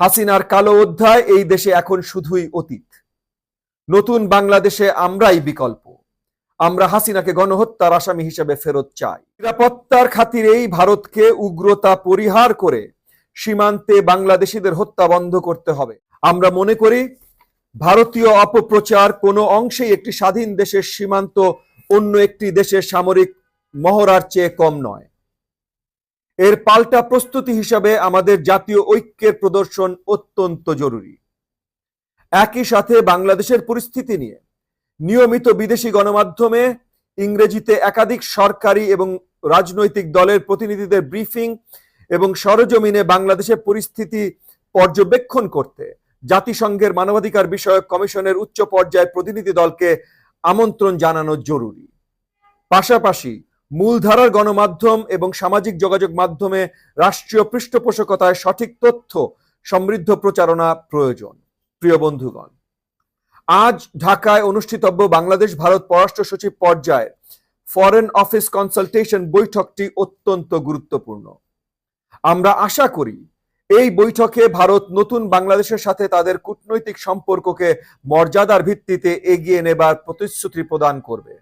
হাসিনার কালো অধ্যায়, এই দেশে এখন শুধুই অতীত। নতুন বাংলাদেশে আমরাই বিকল্প। আমরা হাসিনাকে গণহত্যার আসামি হিসেবে ফেরত চাই। নিরাপত্তার খাতিরেই ভারতকে উগ্রতা পরিহার করে সীমান্তে বাংলাদেশিদের হত্যা বন্ধ করতে হবে। আমরা মনে করি, ভারতীয় অপপ্রচার কোনো অংশেই একটি স্বাধীন দেশের সীমান্ত অন্য একটি দেশের সামরিক মহড়ার চেয়ে কম নয়। এর পাল্টা প্রস্তুতি হিসাবে আমাদের জাতীয় ঐক্যের প্রদর্শন অত্যন্ত জরুরি। একই সাথে বাংলাদেশের পরিস্থিতি নিয়ে নিয়মিত বিদেশি গণমাধ্যমে, ইংরেজিতে একাধিক সরকারি এবং রাজনৈতিক দলের প্রতিনিধিদের ব্রিফিং এবং সরজমিনে বাংলাদেশের পরিস্থিতি পর্যবেক্ষণ করতে জাতিসংঘের মানবাধিকার বিষয়ক কমিশনের উচ্চ পর্যায়ের প্রতিনিধি দলকে আমন্ত্রণ জানানো জরুরি। পাশাপাশি মূলধারার গণমাধ্যম এবং সামাজিক যোগাযোগ মাধ্যমে রাষ্ট্রীয় পৃষ্ঠপোষকতায় সঠিক তথ্য, সমৃদ্ধ প্রচারণা প্রয়োজন। প্রিয় বন্ধুগণ, আজ ঢাকায় অনুষ্ঠিতব্য বাংলাদেশ ভারত পররাষ্ট্র সচিব পর্যায়ে ফরেন অফিস কনসালটেশন বৈঠকটি অত্যন্ত গুরুত্বপূর্ণ। আমরা আশা করি এই বৈঠকে ভারত নতুন বাংলাদেশের সাথে তাদের কূটনৈতিক সম্পর্ককে মর্যাদার ভিত্তিতে এগিয়ে নেবার প্রতিশ্রুতি প্রদান করবে।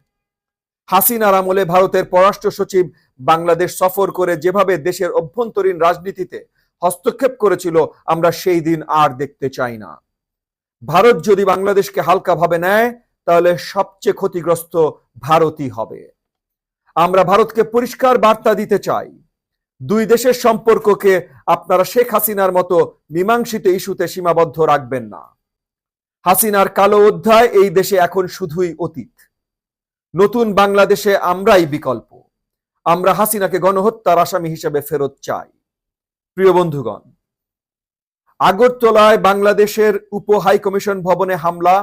হাসিনার আমলে ভারতের পররাষ্ট্র সচিব বাংলাদেশ সফর করে যেভাবে দেশের অভ্যন্তরীণ রাজনীতিতে হস্তক্ষেপ করেছিল, আমরা সেই দিন আর দেখতে চাই না। ভারত যদি বাংলাদেশকে হালকাভাবে নেয়, তাহলে সবচেয়ে ক্ষতিগ্রস্ত ভারতই হবে। আমরা ভারতকে পরিষ্কার বার্তা দিতে চাই। দুই দেশের সম্পর্ককে আপনারা শেখ হাসিনার মতো মীমাংসিত ইস্যুতে সীমাবদ্ধ রাখবেন না। হাসিনার কালো অধ্যায় এই দেশে এখন শুধুই অতীত। নতুন বাংলাদেশে আমরাই বিকল্প। আমরা হাসিনাকে গণহত্যার আসামি হিসেবে ফেরত চাই। প্রিয় বন্ধুগণ, আগরতলায় বাংলাদেশের উপ হাই কমিশন ভবনে হামলা,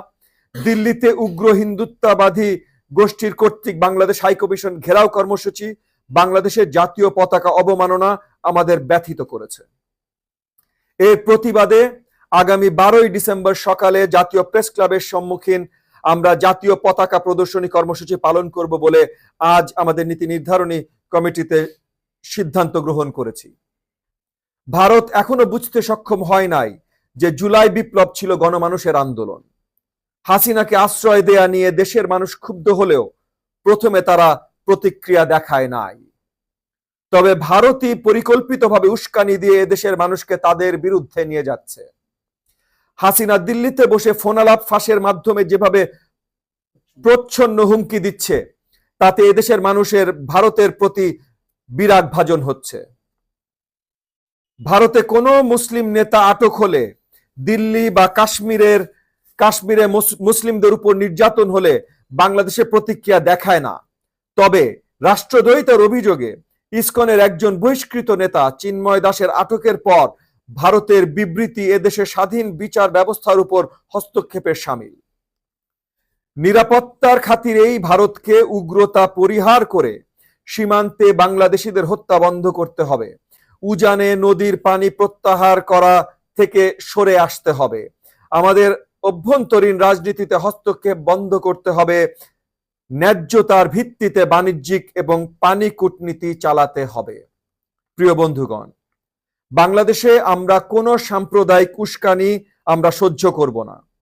দিল্লিতে উগ্র হিন্দুত্ববাদী গোষ্ঠীর কর্তৃক বাংলাদেশ হাই কমিশন ঘেরাও কর্মসূচি, বাংলাদেশের জাতীয় পতাকা অবমাননা আমাদের ব্যথিত করেছে। এর প্রতিবাদে আগামী বারোই ডিসেম্বর সকালে জাতীয় প্রেস ক্লাবের সম্মুখীন আমরা জাতীয় পতাকা প্রদর্শনী কর্মসূচি পালন করব বলে আজ আমাদের নীতি নির্ধারণী কমিটিতে সিদ্ধান্ত গ্রহণ করেছি। ভারত এখনও বুঝতে সক্ষম হয় নাই যে জুলাই বিপ্লব ছিল গণমানুষের আন্দোলন। হাসিনাকে আশ্রয় দেয়া নিয়ে দেশের মানুষ ক্ষুব্ধ হলেও প্রথমে তারা প্রতিক্রিয়া দেখায় নাই। তবে ভারতই পরিকল্পিতভাবে উস্কানি দিয়ে দেশের মানুষকে তাদের বিরুদ্ধে নিয়ে যাচ্ছে। হাসিনা দিল্লিতে বসে ফোনালাপ ফাঁসের মাধ্যমে যেভাবে প্রচ্ছন্ন হুমকি দিচ্ছে, তাতে এদেশের মানুষের, ভারতের প্রতি বিরাগ ভাজন হচ্ছে। ভারতে কোনো মুসলিম নেতা আটক হলে, দিল্লি বা কাশ্মীরের, কাশ্মীরে মুসলিমদের উপর নির্যাতন হলে বাংলাদেশে প্রতিক্রিয়া দেখায় না। তবে রাষ্ট্রদ্বৈতার অভিযোগে ইসকনের একজন বহিষ্কৃত নেতা চিন্ময় দাসের আটকের পর ভারতের বিবৃতি এদেশে স্বাধীন বিচার ব্যবস্থার উপর হস্তক্ষেপের সামিল। নিরাপত্তার খাতিরেই ভারতকে উগ্রতা পরিহার করে সীমান্তে বাংলাদেশিদের হত্যা বন্ধ করতে হবে। উজানে নদীর পানি প্রত্যাহার করা থেকে সরে আসতে হবে। আমাদের অভ্যন্তরীণ রাজনীতিতে হস্তক্ষেপ বন্ধ করতে হবে। ন্যায্যতার ভিত্তিতে বাণিজ্যিক এবং পানি কূটনীতি চালাতে হবে। প্রিয় বন্ধুগণ বাংলাদেশে আমরা কোনো সাম্প্রদায়িক উস্কানি আমরা সহ্য করব না।